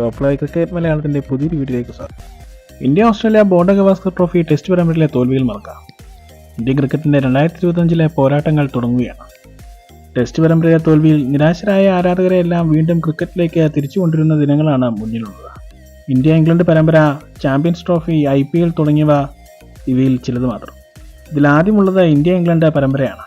Top cricket മലയാളത്തിന്റെ പുതിയൊരു വീഡിയോയിലേക്ക് സ്വാഗതം. India Australia Border Gavaskar trophy test പരമ്പരയിലെ തോൽവിയിൽ മറക്കാം. ഇന്ത്യൻ ക്രിക്കറ്റിന്റെ രണ്ടായിരത്തി ഇരുപത്തഞ്ചിലെ പോരാട്ടങ്ങൾ തുടങ്ങുകയാണ്. ടെസ്റ്റ് പരമ്പരയിലെ തോൽവിയിൽ നിരാശരായ ആരാധകരെ എല്ലാം വീണ്ടും ക്രിക്കറ്റിലേക്ക് തിരിച്ചു കൊണ്ടുവരുന്ന ദിനങ്ങളാണ് മുന്നിലുള്ളത്. ഇന്ത്യ ഇംഗ്ലണ്ട് പരമ്പര champions trophy I P L തുടങ്ങിയവ ഇവയിൽ ചിലത് മാത്രം. ഇതിലാദ്യമുള്ളത് ഇന്ത്യ ഇംഗ്ലണ്ട് പരമ്പരയാണ്.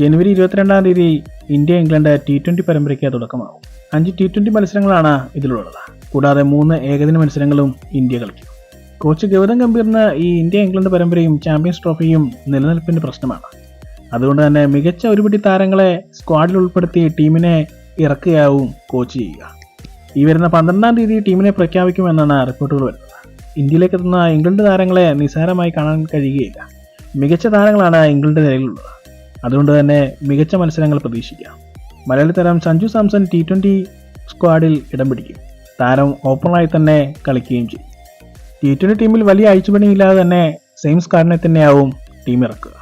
ജനുവരി ഇരുപത്തിരണ്ടാം തീയതി ഇന്ത്യ ഇംഗ്ലണ്ട് ടി ട്വന്റി പരമ്പരയ്ക്ക് തുടക്കമാകും. അഞ്ച് ടി ട്വന്റി മത്സരങ്ങളാണ് ഇതിലുള്ളത്. കൂടാതെ മൂന്ന് ഏകദിന മത്സരങ്ങളും ഇന്ത്യ കളിക്കും. കോച്ച് ഗൗതം ഗംഭീറിന് ഈ ഇന്ത്യ ഇംഗ്ലണ്ട് പരമ്പരയും ചാമ്പ്യൻസ് ട്രോഫിയും നിലനിൽപ്പിന്റെ പ്രശ്നമാണ്. അതുകൊണ്ട് തന്നെ മികച്ച ഒരുപിടി താരങ്ങളെ സ്ക്വാഡിൽ ഉൾപ്പെടുത്തി ടീമിനെ ഇറക്കുകയാവും കോച്ച് ചെയ്യുക. ഈ വരുന്ന പന്ത്രണ്ടാം തീയതി ടീമിനെ പ്രഖ്യാപിക്കുമെന്നാണ് റിപ്പോർട്ടുകൾ വരുന്നത്. ഇന്ത്യയിലേക്ക് എത്തുന്ന ഇംഗ്ലണ്ട് താരങ്ങളെ നിസ്സാരമായി കാണാൻ കഴിയുകയില്ല. മികച്ച താരങ്ങളാണ് ഇംഗ്ലണ്ട് നിലയിലുള്ളത്. അതുകൊണ്ട് തന്നെ മികച്ച മത്സരങ്ങൾ പ്രതീക്ഷിക്കാം. മലയാളി താരം സഞ്ജു സാംസൺ ടി ട്വന്റി സ്ക്വാഡിൽ ഇടം പിടിക്കും. താരം ഓപ്പണറായി തന്നെ കളിക്കുകയും ചെയ്യും. ടി ട്വന്റി ടീമിൽ വലിയ അഴിച്ചുപണിയില്ലാതെ തന്നെ സെയിം സ്ക്വാഡിനെ തന്നെയാവും ടീം ഇറക്കുക.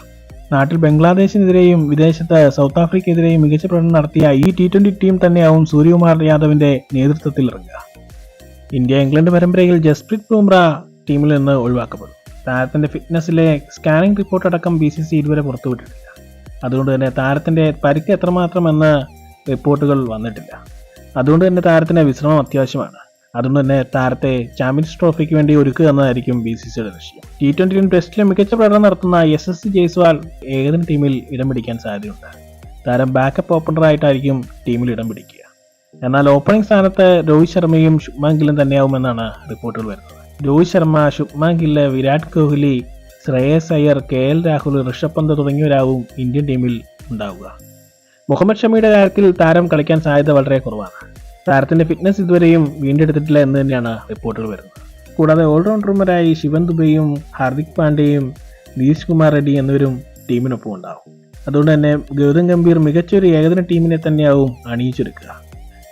നാട്ടിൽ ബംഗ്ലാദേശിനെതിരെയും വിദേശത്ത് സൗത്ത് ആഫ്രിക്കയെതിരെയും മികച്ച പ്രകടനം നടത്തിയ ഈ ടി ട്വന്റി ടീം തന്നെയാവും സൂര്യകുമാർ യാദവിന്റെ നേതൃത്വത്തിൽ ഇറങ്ങുക. ഇന്ത്യ ഇംഗ്ലണ്ട് പരമ്പരയിൽ ജസ്പ്രീത് ബുംറ ടീമിൽ നിന്ന് ഒഴിവാക്കപ്പെടും. താരത്തിന്റെ ഫിറ്റ്നസ്സിലെ സ്കാനിംഗ് റിപ്പോർട്ട് അടക്കം ബി സി സി ഇതുവരെ പുറത്തുവിട്ടിട്ടില്ല. അതുകൊണ്ട് തന്നെ താരത്തിന്റെ പരിക്ക് എത്രമാത്രമെന്ന് റിപ്പോർട്ടുകൾ വന്നിട്ടില്ല. അതുകൊണ്ട് തന്നെ താരത്തിന് വിശ്രമം അത്യാവശ്യമാണ്. അതുകൊണ്ട് തന്നെ താരത്തെ ചാമ്പ്യൻസ് ട്രോഫിക്ക് വേണ്ടി ഒരുക്കുക എന്നതായിരിക്കും ബി സി സിയുടെ ലക്ഷ്യം. ടി ട്വന്റിയിലും ടെസ്റ്റിലും മികച്ച പ്രകടനം നടത്തുന്ന എസ് എസ് സി ജയ്സ്വാൾ ഏകദിന ടീമിൽ ഇടം പിടിക്കാൻ സാധ്യതയുണ്ട്. താരം ബാക്കപ്പ് ഓപ്പണറായിട്ടായിരിക്കും ടീമിൽ ഇടം പിടിക്കുക. എന്നാൽ ഓപ്പണിംഗ് സ്ഥാനത്ത് രോഹിത് ശർമ്മയും ശുഭ്മാൻ ഗില്ലും തന്നെയാവുമെന്നാണ് റിപ്പോർട്ടുകൾ വരുന്നത്. രോഹിത് ശർമ്മ ശുഭ്മാൻ ഗില്ല് വിരാട് കോഹ്ലി ശ്രേയസ് അയ്യർ കെ എൽ രാഹുൽ ഋഷഭ് പന്ത് തുടങ്ങിയവരാവും ഇന്ത്യൻ ടീമിൽ ഉണ്ടാവുക. മുഹമ്മദ് ഷമിയുടെ കാര്യത്തിൽ താരം കളിക്കാൻ സാധ്യത വളരെ കുറവാണ്. താരത്തിന്റെ ഫിറ്റ്നസ് ഇതുവരെയും വീണ്ടെടുത്തിട്ടില്ല എന്ന് തന്നെയാണ് റിപ്പോർട്ടുകൾ വരുന്നത്. കൂടാതെ ഓൾറൗണ്ടർമാരായി ശിവൻ ദുബെയും ഹാർദിക് പാണ്ഡ്യയും നിതീഷ് കുമാർ റെഡ്ഡി എന്നിവരും ടീമിനൊപ്പം ഉണ്ടാവും അതുകൊണ്ട് തന്നെ ഗൗതം ഗംഭീർ മികച്ചൊരു ഏകദിന ടീമിനെ തന്നെയാവും അണിയിച്ചൊരുക്കുക.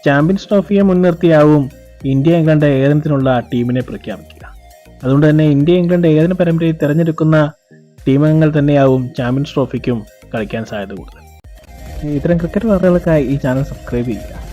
ചാമ്പ്യൻസ് ട്രോഫിയെ മുൻനിർത്തിയാവും ഇന്ത്യ ഇംഗ്ലണ്ട് ഏകദിനത്തിനുള്ള ടീമിനെ പ്രഖ്യാപിക്കുക. അതുകൊണ്ട് തന്നെ ഇന്ത്യ ഇംഗ്ലണ്ട് ഏകദിന പരമ്പരയിൽ തിരഞ്ഞെടുക്കുന്ന ടീമംഗങ്ങൾ തന്നെയാവും ചാമ്പ്യൻസ് ട്രോഫിക്കും കളിക്കാൻ സാധ്യത കൂടുതൽ. ഇത്തരം ക്രിക്കറ്റ് വാർത്തകൾക്കായി ഈ ചാനൽ സബ്സ്ക്രൈബ് ചെയ്യുക.